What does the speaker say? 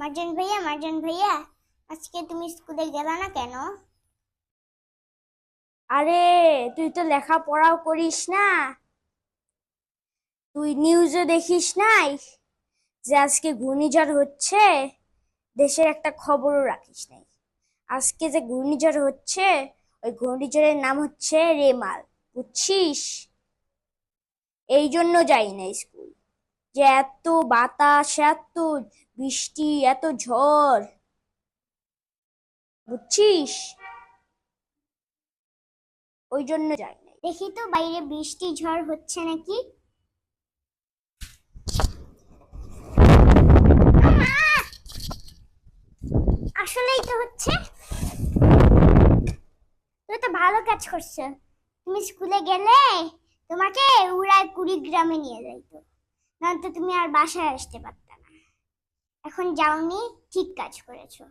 মার্জান ভাইয়া মার্জান ভাইয়া, আজকে তুমি স্কুলে গেলা না কেন? আরে, তুই তো লেখাপড়াও করিস না। তুই নিউজে দেখিস নাই যে আজকে ঘূর্ণিঝড় হচ্ছে, দেশের একটা খবরও রাখিস নাই। আজকে যে ঘূর্ণিঝড় হচ্ছে, ওই ঘূর্ণিঝড়ের নাম হচ্ছে রেমাল, বুঝছিস? এই জন্য যাই না স্কুল। যে এত বাতাস, এত বৃষ্টি, এত ঝড়। বুঝছিস? ওই জন্য যাই দেখি তো বাইরে বৃষ্টি, ঝড় হচ্ছে নাকি? আসলেই তো হচ্ছে। তুমি তো ভালো কাজ করছ। তুমি স্কুলে গেলে তোমাকে উড়ায় কুড়িগ্রামে নিয়ে যাইতো। নয়তো তুমি আর বাসায় আসতে পারতে না। এখন যাওনি ঠিক কাজ করেছ।